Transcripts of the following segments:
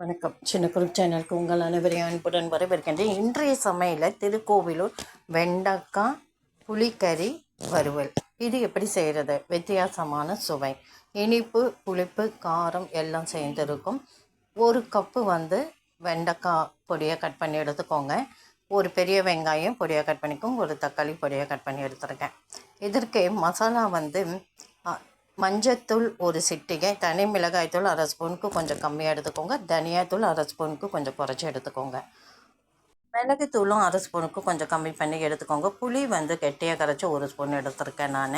வணக்கம். சின்ன குரூப் சேனலுக்கு உங்கள் அனைவரையும் அன்புடன் வரவேற்கின்றேன். இன்றைய சமையலில் திருக்கோவிலூர் வெண்டக்காய் புளிக்கறி வறுவல். இது எப்படி செய்கிறது வித்தியாசமான சுவை. இனிப்பு புளிப்பு காரம் எல்லாம் சேர்ந்துருக்கும். ஒரு கப்பு வந்து வெண்டைக்காய் பொடியை கட் பண்ணி எடுத்துக்கோங்க. ஒரு பெரிய வெங்காயம் பொடியாக கட் பண்ணிக்கோங்க ஒரு தக்காளி பொடியாக கட் பண்ணி எடுத்துருக்கேன். இதற்கு மசாலா வந்து மஞ்சத்தூள் ஒரு சிட்டிகை தனி மிளகாய்த்தூள் அரை ஸ்பூனுக்கு கொஞ்சம் கம்மியாக எடுத்துக்கோங்க. தனியாத்தூள் அரை ஸ்பூனுக்கு கொஞ்சம் குறைச்சி எடுத்துக்கோங்க. மிளகுத்தூளும் அரை ஸ்பூனுக்கு கொஞ்சம் கம்மி பண்ணி எடுத்துக்கோங்க. புளி வந்து கெட்டியாக கரைச்சி ஒரு ஸ்பூன் எடுத்திருக்கேன் நான்.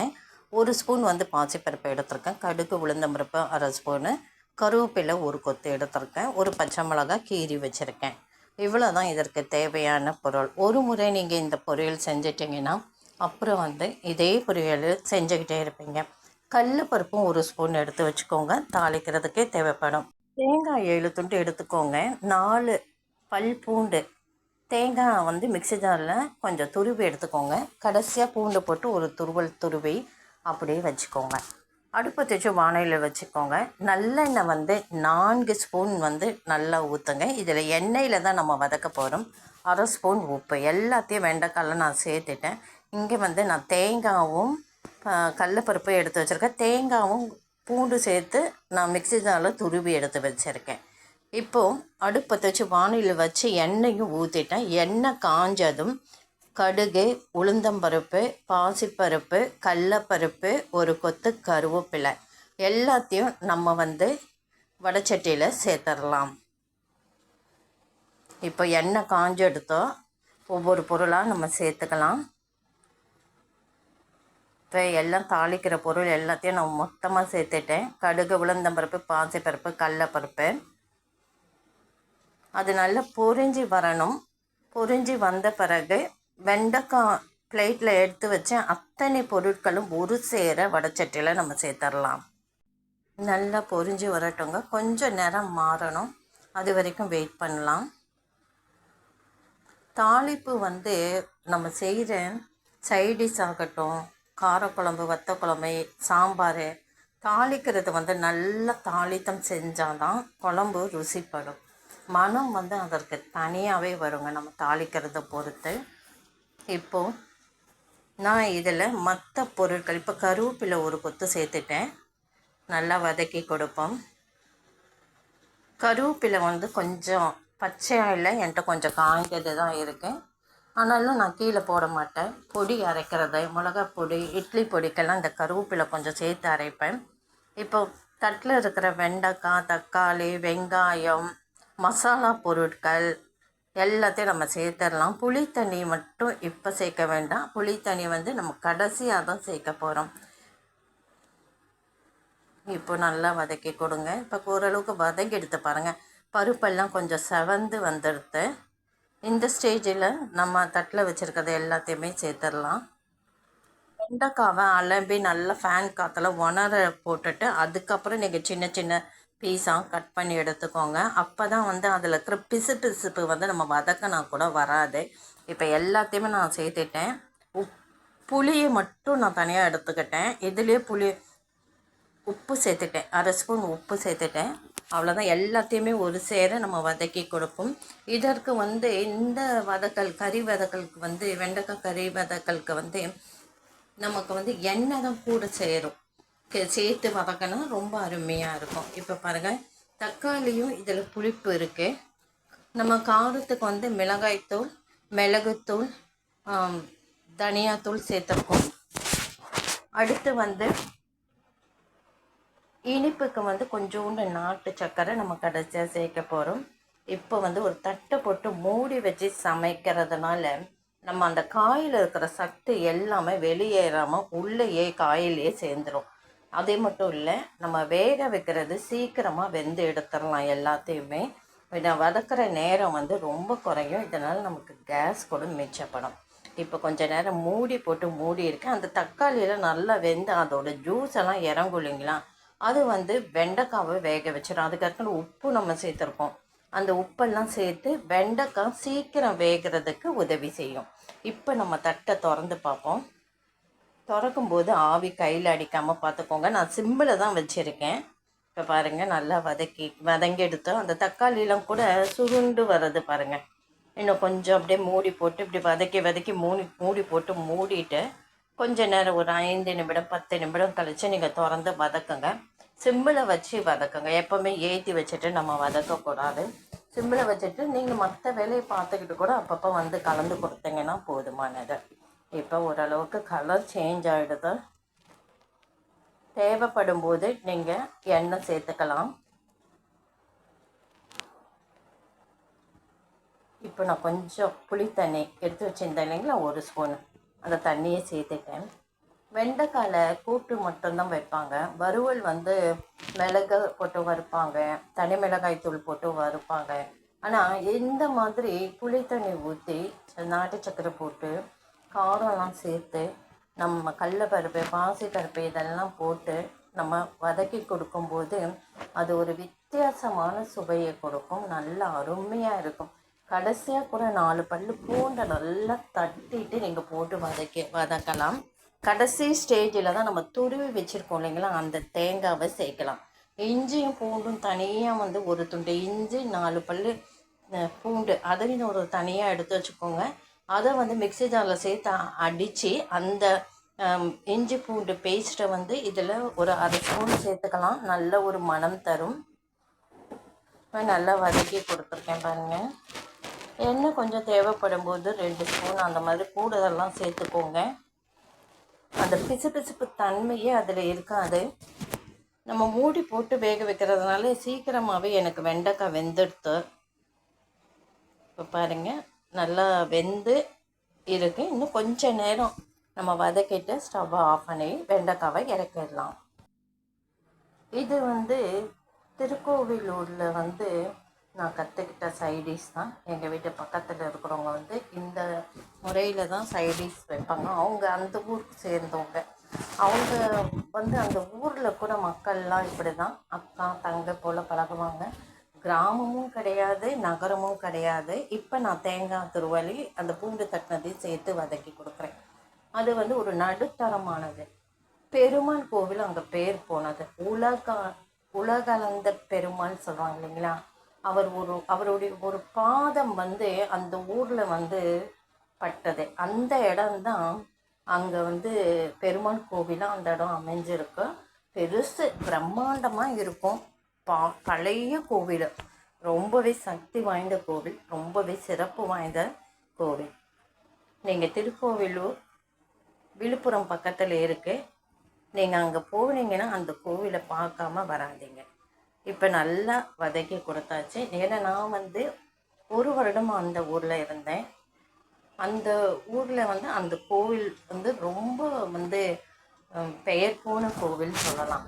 ஒரு ஸ்பூன் வந்து பாசிப்பருப்பு எடுத்திருக்கேன். கடுகு உளுந்தம்பருப்பு அரை ஸ்பூனு. கருவேப்பிலை ஒரு கொத்து எடுத்திருக்கேன். ஒரு பச்சை மிளகாய் கீறி வச்சுருக்கேன். இவ்வளோ தான் இதற்கு தேவையான பொருள். ஒரு முறை நீங்கள் இந்த பொரியல் செஞ்சிட்டிங்கன்னா அப்புறம் வந்து இதே பொரியல் செஞ்சுக்கிட்டே இருப்பீங்க. கடல பருப்பும் ஒரு ஸ்பூன் எடுத்து வச்சுக்கோங்க. தாளிக்கிறதுக்கே தேவைப்படும். தேங்காய் ஏழு துண்டு எடுத்துக்கோங்க. நாலு பல் பூண்டு. தேங்காய் வந்து மிக்ஸி ஜாரில் கொஞ்சம் துருவி எடுத்துக்கோங்க. கடைசியாக பூண்டு போட்டு ஒரு துருவல் துருவி அப்படியே வச்சுக்கோங்க. அடுப்பை தேய்ச்சி வானையில் வச்சுக்கோங்க. நல்லெண்ணெய் வந்து நான்கு ஸ்பூன் வந்து நல்லா ஊற்றுங்க இதில் எண்ணெயில் தான் நம்ம வதக்க போகிறோம் அரை ஸ்பூன் உப்பு. எல்லாத்தையும் வெண்டைக்கால நான் சேர்த்துட்டேன். இங்கே வந்து நான் தேங்காவும் கடலப்பருப்பு எடுத்து வச்சுருக்கேன். தேங்காவும் பூண்டு சேர்த்து நான் மிக்ஸி ஜாரில் துருவி எடுத்து வச்சுருக்கேன். இப்போது அடுப்பை வச்சு வானிலையில் வச்சு எண்ணெயும் ஊற்றிட்டேன் எண்ணெய் காஞ்சதும் கடுகு உளுந்தம்பருப்பு பாசிப்பருப்பு கடலப்பருப்பு ஒரு கொத்து கருவேப்பிலை எல்லாத்தையும் நம்ம வந்து வடச்சட்டியில் சேர்த்துடலாம் இப்போ எண்ணெய் காஞ்சு எடுத்தோம் ஒவ்வொரு பொருளாக நம்ம சேர்த்துக்கலாம். இப்போ எல்லாம் தாளிக்கிற பொருள் எல்லாத்தையும் நான் மொத்தமாக சேர்த்துட்டேன். கடுகு உளுந்தம்பருப்பு பாசிப்பருப்பு கடலப்பருப்பு. அது நல்லா பொரிஞ்சு வரணும். பொரிஞ்சு வந்த பிறகு வெண்டைக்காய் பிளேட்டில் எடுத்து வச்சு அத்தனை பொருட்களும் ஒரு சேர வடச்சட்டியில் நம்ம சேர்த்துடலாம் நல்லா பொரிஞ்சு வரட்டுங்க. கொஞ்சம் நேரம் மாறணும். அது வரைக்கும் வெயிட் பண்ணலாம். தாளிப்பு வந்து நம்ம செய்கிற சைடிஷ் ஆகட்டும் காரக்குழம்பு வத்த குழம்பு சாம்பார் தாளிக்கிறது வந்து நல்லா தாளித்தம் செஞ்சால் தான் குழம்பு ருசிப்படும். மனம் வந்து அதற்கு தனியாகவே வருங்க நம்ம தாளிக்கிறத பொறுத்து. இப்போது நான் இதில் மற்ற பொருட்கள் இப்போ கருவேப்பிலை ஒரு கொத்து சேர்த்துட்டேன். நல்லா வதக்கி கொடுப்போம். கருவேப்பிலை வந்து கொஞ்சம் பச்சையாக இல்லை என்கிட்ட கொஞ்சம் காய்ந்தது தான் இருக்குது ஆனாலும் நான் கீழே போட மாட்டேன். பொடி அரைக்கிறது மிளகா பொடி இட்லி பொடிக்கெல்லாம் இந்த கருவேப்பிலை கொஞ்சம் சேர்த்து அரைப்பேன். இப்போ தட்டில் இருக்கிற வெண்டைக்காய் தக்காளி வெங்காயம் மசாலா பொருட்கள் எல்லாத்தையும் நம்ம சேர்த்துடலாம். புளி தண்ணி மட்டும் இப்போ சேர்க்க வேண்டாம். புளித்தண்ணி வந்து நம்ம கடைசியாக தான் சேர்க்க போகிறோம். இப்போ நல்லா வதக்கி கொடுங்க. இப்போ ஓரளவுக்கு வதக்கி எடுத்து பாருங்கள் பருப்பெல்லாம் கொஞ்சம் செவந்து வந்துடுது. இந்த ஸ்டேஜில் நம்ம தட்டில் வச்சுருக்கிறது எல்லாத்தையுமே சேர்த்துடலாம். வெண்டைக்காவை அலம்பி நல்லா ஃபேன் காற்றுல உணர போட்டுட்டு அதுக்கப்புறம் நீங்கள் சின்ன சின்ன பீஸாக கட் பண்ணி எடுத்துக்கோங்க. அப்போ தான் வந்து அதில் இருக்கிற பிசு பிசுப்பு வந்து நம்ம வதக்கினா கூட வராது. இப்போ எல்லாத்தையுமே நான் சேர்த்துட்டேன். உப் புளியை மட்டும் நான் தனியாக எடுத்துக்கிட்டேன். இதுலேயே புளி உப்பு சேர்த்துட்டேன். அரை ஸ்பூன் உப்பு சேர்த்துட்டேன். அவ்வளோதான் எல்லாத்தையுமே ஒரு சேர நம்ம வதக்கி கொடுப்போம். இதற்கு வந்து இந்த வதக்கல் கறி வதக்கலுக்கு வந்து வெண்டைக்காய் கறி வதக்கலுக்கு வந்து நமக்கு வந்து எண்ணெய் தான் கூட சேரும். சேர்த்து வதக்கினா ரொம்ப அருமையாக இருக்கும். இப்போ பாருங்கள் தக்காளியும் இதில் புளிப்பு இருக்குது நம்ம காரத்துக்கு வந்து மிளகாய்த்தூள் மிளகுத்தூள் தனியாத்தூள் சேர்த்துருக்கோம். அடுத்து வந்து இனிப்புக்கு வந்து கொஞ்சோண்டு நாட்டு சர்க்கரை நம்ம கடைசியாக சேர்க்க போகிறோம் இப்போ வந்து ஒரு தட்டை போட்டு மூடி வச்சு சமைக்கிறதுனால நம்ம அந்த காயில் இருக்கிற சத்து எல்லாமே வெளியேறாமல் உள்ளேயே காயிலேயே சேர்ந்துடும் அதே மட்டும் இல்லை நம்ம வேக வைக்கிறது சீக்கிரமாக வெந்து எடுத்துடலாம் எல்லாத்தையுமே. இதை வதக்கிற நேரம் வந்து ரொம்ப குறையும். இதனால் நமக்கு கேஸ் கூட மிச்சப்படும். இப்போ கொஞ்ச நேரம் மூடி போட்டு மூடி இருக்கேன். அந்த தக்காளியில் நல்லா வெந்து அதோட ஜூஸ் எல்லாம் இறங்கும் இல்லைங்களா? அது வந்து வெண்டைக்காவை வேக வச்சிடும் அதுக்கப்புறம் உப்பு நம்ம சேர்த்துருக்கோம். அந்த உப்பெல்லாம் சேர்த்து வெண்டைக்காய் சீக்கிரம் வேகிறதுக்கு உதவி செய்யும். இப்போ நம்ம தட்டை திறந்து பார்ப்போம். திறக்கும்போது ஆவி கையில் அடிக்காமல் பார்த்துக்கோங்க. நான் சிம்பிளை தான் வச்சுருக்கேன். இப்போ பாருங்கள் நல்லா வதக்கி வதங்கி எடுத்தோம் அந்த தக்காளிலாம் கூட சுருண்டு வர்றது பாருங்கள் இன்னும் கொஞ்சம் அப்படியே மூடி போட்டு இப்படி வதக்கி வதக்கி மூடி மூடி போட்டு மூடிட்டு கொஞ்ச நேரம் ஒரு ஐந்து நிமிடம் பத்து நிமிடம் கழித்து நீங்கள் திறந்து வதக்குங்க. சிம்மில் வச்சு வதக்குங்க. எப்போவுமே ஏற்றி வச்சுட்டு நம்ம வதக்கக்கூடாது. சிம்மில் வச்சுட்டு நீங்கள் மற்ற வேலையை பார்த்துக்கிட்டு கூட அப்பப்போ வந்து கலந்து கொடுத்தீங்கன்னா போதுமானது இப்போ ஓரளவுக்கு கலர் சேஞ்ச் ஆகிடுது தேவைப்படும் போது நீங்கள் எண்ணெய் சேர்த்துக்கலாம். இப்போ நான் கொஞ்சம் புளி தண்ணி எடுத்து வச்சுருந்தேன் இல்லைங்களா? ஒரு ஸ்பூன் அந்த தண்ணியை சேர்த்துட்டேன். வெண்டைக்காயில் கூட்டு மட்டும்தான் வைப்பாங்க. வறுவல் வந்து மிளகு போட்டு வறுப்பாங்க. தனி மிளகாய் தூள் போட்டு வறுப்பாங்க. ஆனால் இந்த மாதிரி புளி தண்ணி ஊற்றி நாட்டு சக்கரை போட்டு காரம்லாம் சேர்த்து நம்ம கடலப்பருப்பு பாசிப்பருப்பு இதெல்லாம் போட்டு நம்ம வதக்கி கொடுக்கும்போது அது ஒரு வித்தியாசமான சுவையை கொடுக்கும். நல்லா அருமையாக இருக்கும். கடைசியாக கூட நாலு பல் பூண்டை நல்லா தட்டிட்டு நீங்கள் போட்டு வதக்கி வதக்கலாம். கடைசி ஸ்டேஜில் தான் நம்ம துருவி வச்சுருக்கோம் இல்லைங்களா? அந்த தேங்காவை சேர்க்கலாம். இஞ்சியும் பூண்டும் தனியாக வந்து ஒரு துண்டு இஞ்சி நாலு பல் பூண்டு அதையும் ஒரு தனியாக எடுத்து வச்சுக்கோங்க. அதை வந்து மிக்சி ஜாரில் சேர்த்து அடித்து அந்த இஞ்சி பூண்டு பேஸ்ட்டை வந்து இதில் ஒரு அரை ஸ்பூன் சேர்த்துக்கலாம். நல்ல ஒரு மணம் தரும். நல்லா வதக்கி கொடுத்துருக்கேன் பாருங்கள் எண்ணெய் கொஞ்சம் தேவைப்படும் போது ரெண்டு ஸ்பூன் அந்த மாதிரி கூடுதலாம் சேர்த்துக்கோங்க. அந்த பிசுபிசுப்பு தன்மையே அதில் இருக்காது. நம்ம மூடி போட்டு வேக வைக்கிறதுனால சீக்கிரமாகவே எனக்கு வெண்டைக்காய் வெந்தெடுத்து. இப்போ பாருங்கள் நல்லா வெந்து இருக்கு. இன்னும் கொஞ்ச நேரம் நம்ம வதக்கிட்டு ஸ்டவ்வை ஆஃப் பண்ணி வெண்டைக்காவை இறக்கிடலாம். இது வந்து திருக்கோவிலூரில் வந்து நான் கற்றுக்கிட்ட சைடிஷ் தான். எங்கள் வீட்டு பக்கத்தில் இருக்கிறவங்க வந்து இந்த முறையில் தான் சைடிஷ் வைப்பாங்க. அவங்க அந்த ஊருக்கு சேர்ந்தவங்க. அவங்க வந்து அந்த ஊரில் கூட மக்கள்லாம் இப்படி தான் அக்கா தங்கை போல் பழகுவாங்க. கிராமமும் கிடையாது நகரமும் கிடையாது. இப்போ நான் தேங்காய் துருவலி அந்த பூண்டு தட்டினதையும் சேர்த்து வதக்கி கொடுக்குறேன். அது வந்து ஒரு நடுத்தரமானது. பெருமாள் கோவில் அங்கே பேர் போனது. உலக உலகளந்த பெருமாள் சொல்கிறாங்க இல்லைங்களா? அவர் ஒரு அவருடைய ஒரு பாதம் வந்து அந்த ஊரில் வந்து பட்டது. அந்த இடம்தான் அங்கே வந்து பெருமாள் கோவிலாக அந்த இடம் அமைஞ்சிருக்கு. பெருசு பிரம்மாண்டமாக இருக்கும். பா பழைய கோவில். ரொம்பவே சக்தி வாய்ந்த கோவில். ரொம்பவே சிறப்பு வாய்ந்த கோவில். நீங்கள் திருக்கோவிலூர் விழுப்புரம் பக்கத்தில் இருக்கு. நீங்கள் அங்கே போனீங்கன்னா அந்த கோவிலை பார்க்காம வராதீங்க. இப்போ நல்லா வதக்கி கொடுத்தாச்சு. ஏன்னா நான் வந்து ஒரு வருடம் அந்த ஊரில் இருந்தேன். அந்த ஊரில் வந்து அந்த கோவில் வந்து ரொம்ப வந்து பெயர் போன கோவில் சொல்லலாம்.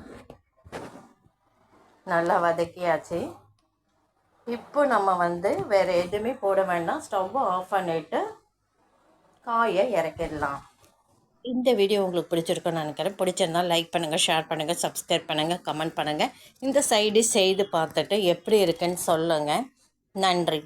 நல்லா வதக்கியாச்சு. இப்போ நம்ம வந்து வேறு எதுவுமே போட வேண்டாம். ஸ்டவ்வை ஆஃப் பண்ணிவிட்டு காயை இறக்கிடலாம். இந்த வீடியோ உங்களுக்கு பிடிச்சிருக்குன்னு நினைக்கிறேன். பிடிச்சிருந்தா லைக் பண்ணுங்கள் ஷேர் பண்ணுங்கள் சப்ஸ்கிரைப் பண்ணுங்கள் கமெண்ட் பண்ணுங்கள் இந்த சைடு செய்து பார்த்துட்டு எப்படி இருக்குன்னு சொல்லுங்கள் நன்றி.